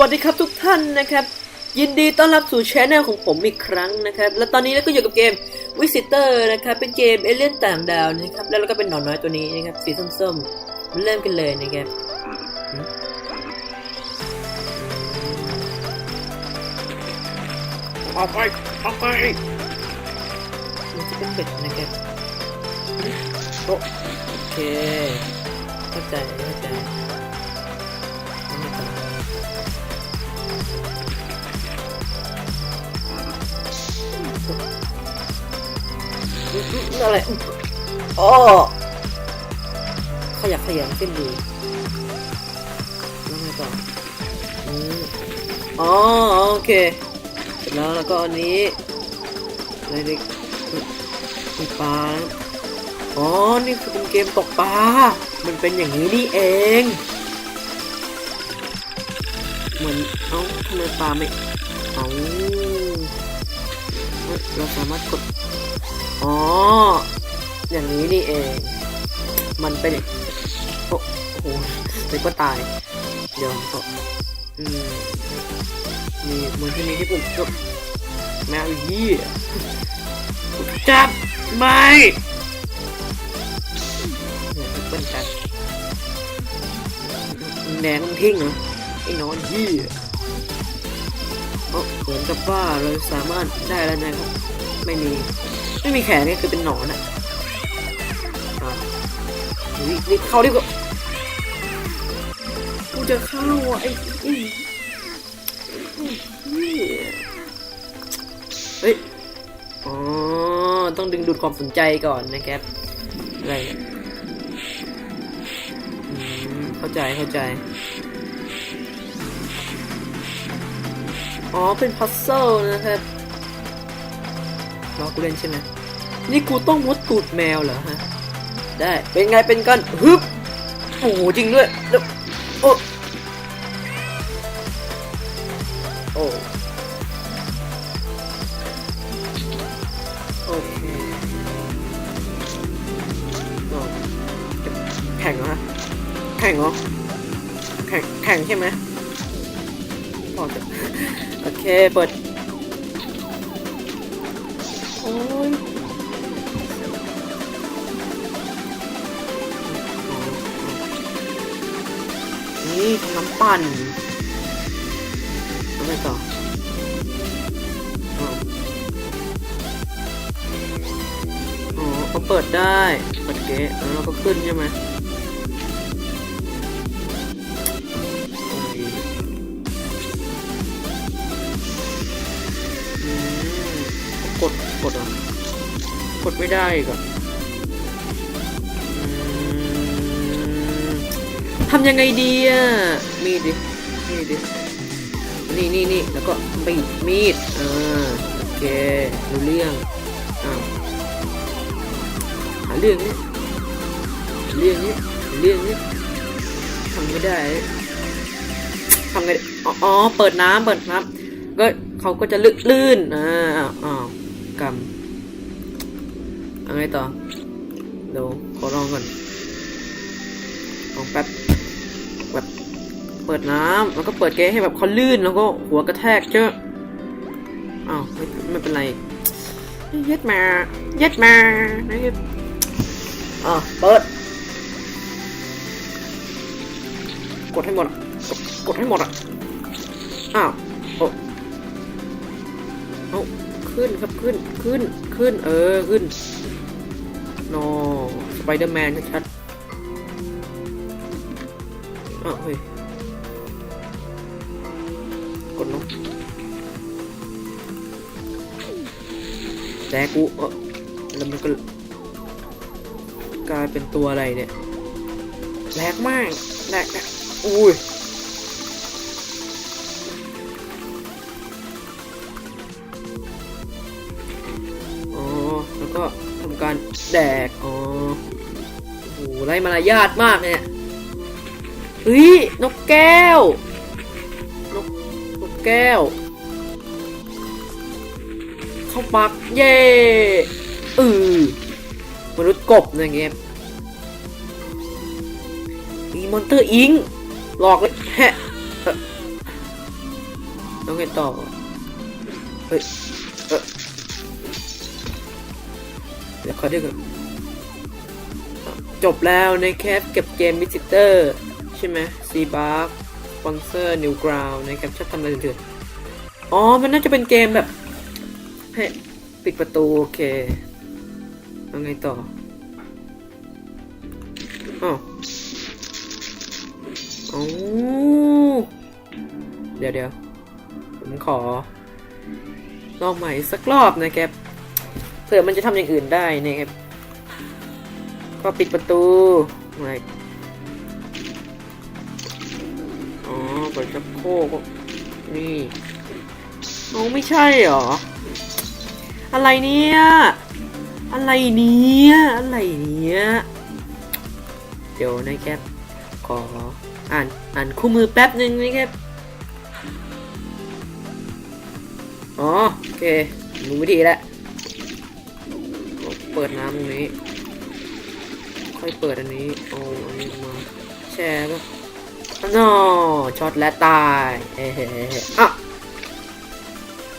วัสดีครับทุกท่านนะครับ ยินดีต้อนรับสู่ช anel ของผมอีกครั้งนะครับ และตอนนี้เราก็อยู่กับเกม Visitor นะครับ เป็นเกมเอเลี่ยนต่างดาวนะครับ แล้วเราก็เป็นหนอนน้อยตัวนี้นะครับ สีส้มๆมาเริ่มกันเลยนะครับอืมออกไปออกไปมันจะเป็นเบ็ดนะครับโอ้โอเคเข้าใจเข้าใจ อะไรอ๋อขยักขยันขึ้นดีแล้วไงต่ออ๋อโอเคเสร็จแล้วแล้วก็อันนี้อะไรเด็กมีปลาอ๋อ นี่คือเป็นเกมตกปลา มันเป็นอย่างนี้นี่เอง เหมือน เอ้าทำไมปลาไม่ เอ้า เราสามารถกด อ๋อ อย่างนี้นี่เอง มันเป็นโอ้โหเด็กก็ตาย เดี๋ยวผมขออืมมีเหมือนที่มีที่ผมจบแมวยี่จับไม่เนี่ยแอปเปิ้ลแป๊บแดงมันทิ้งเหรอไอ้นอนยี่ เหมือนกับว่าเราสามารถได้แล้วนะครับ ไม่มี ไม่มีแขนนี่คือเป็นหนอนอะอะรีบรีบเข้าดีกว่ากูจะเข้าอะไอ้ไอ้เฮ้ย อ๋อ ต้องดึงดูดความสนใจก่อนนะครับ อะไรเข้าใจ เข้าใจ อ๋อ เป็นพัซเซิลนะครับรอกูเล่นใช่ไหมนี่กูต้องมดตูดแมวเหรอฮะ ได้ เป็นไงเป็นกันฮึบโอ้โหจริงด้วยแล้วโอ้โอ้โอเคอ๋อแข่งเหรอแข่งเหรอแข่งแข่งใช่ไหมพอจะ โอเค เปิด โอ้ยนี่น้ำปั่นแล้วไปต่ออ๋อเขาเปิดได้ เปิดเกะแล้วเราก็ขึ้นใช่ไหม กดอะกดไม่ได้อีก็ทำยังไงดีอะ มีดดิ มีดดิ นี่นี่นี่แล้วก็บีดมีด อ่า โอเค รู้เรื่อง อ้าว หาเรื่องนี้เรื่องนี้เรื่องนี้ทำไม่ได้ทำไงอ๋อ เปิดน้ำเปิดน้ำก็เขาก็จะลื่นลื่นอ่าอ้าว อ้าวกำเอะไรต่อ เดี๋ยวขอลองก่อนลองแป๊บแบบเปิดน้ำแล้วก็เปิดเกให้แบบเขาลื่นแล้วก็หัวกระแทกเจอะอ้าวไม่ไม่เป็นไรย็ดมาย็ดมาเย็ดอะเปิด กดให้หมดกดกดให้หมดอะอ้าวโอ้เอา ขึ้นครับขึ้นขึ้นขึ้น เออขึ้นนอสไปเดอร์แมนชัดๆอ้าวเฮ้ยกดเนาะแต่กูเออแล้วมันก็กลายเป็นตัวอะไรเนี่ยแรงมากแรงนะอุ้ย แดก อ๋อ โอ้โหไรมารยาทมากเนี่ยเฮ้ย นกแก้ว นก นกแก้ว เข้าปัก เย่เออมนุษย์กบนะเกมมีมอนเตอร์อิง หลอกเลยแฮะต้องไงต่อ เฮ้ย เออ เดี๋ยวขอดูก่อนจบแล้วในแคปเก็บเกม Visitor ใช่ไหมซีบาร์สปอนเซอร์นิวกราวนะครับชอบทำอะไรเถื่อนอ๋อ มันน่าจะเป็นเกมแบบให้ปิดประตู โอเคเอาไงต่ออ๋อเดี๋ยวเดี๋ยวผมขอลองใหม่สักรอบนะครับ ผื่อมันจะทำอย่างอื่นได้นะครับ ก็ปิดประตูไว้อ๋อเปิดชักโครกนี่น้องไม่ใช่เหรอ อะไรเนี่ย อะไรเนี่ยอะไรเนี่ยเดี๋ยวนะครับขออ่านอ่านคู่มือแป๊บหนึ่งนะครับอ๋อโอเครู้วิธีแล้ว เปิดน้ำตรงนี้ ค่อยเปิดอันนี้โอ้อันนี้มาแชร์ก็นอช็อตและตายเอ้เฮ้อะ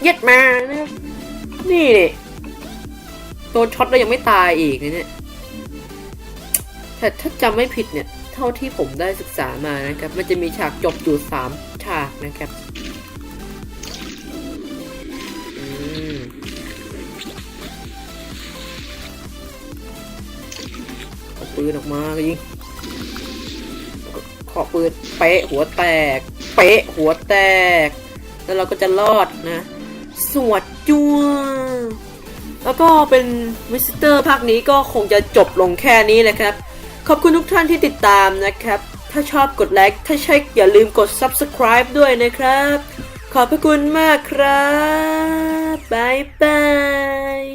เย็ดมานะครับนี่โดนช็อตแล้วยังไม่ตายอีกนะเนี่ยแต่ถ้าจำไม่ผิดเนี่ย เท่าที่ผมได้ศึกษามานะครับ มันจะมีฉากจบอยู่สามฉากนะครับ ปืนออกมาก็ยิงขอปืนเป๊ะหัวแตก เป๊ะหัวแตก แล้วเราก็จะรอดนะ สวดจัวแล้วก็เป็นวิสเตอร์ภาคนี้ก็คงจะจบลงแค่นี้แหละครับ ขอบคุณทุกท่านที่ติดตามนะครับ ถ้าชอบกดไลค์ ถ้าใช่อย่าลืมกด subscribe ด้วยนะครับ ขอบพระคุณมากครับ บ๊ายบาย